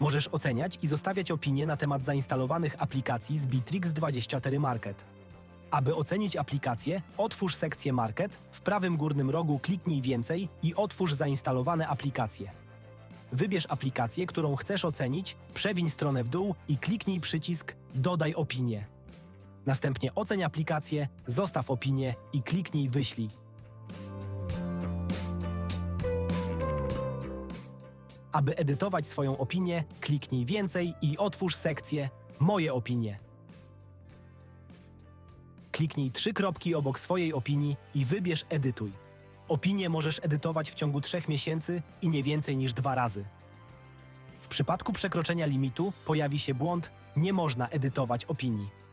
Możesz oceniać i zostawiać opinie na temat zainstalowanych aplikacji z Bitrix24 Market. Aby ocenić aplikację, otwórz sekcję Market, w prawym górnym rogu kliknij Więcej i otwórz zainstalowane aplikacje. Wybierz aplikację, którą chcesz ocenić, przewiń stronę w dół i kliknij przycisk Dodaj opinię. Następnie oceń aplikację, zostaw opinię i kliknij Wyślij. Aby edytować swoją opinię, kliknij Więcej i otwórz sekcję Moje opinie. Kliknij trzy kropki obok swojej opinii i wybierz Edytuj. Opinię możesz edytować w ciągu trzech miesięcy i nie więcej niż dwa razy. W przypadku przekroczenia limitu pojawi się błąd Nie można edytować opinii.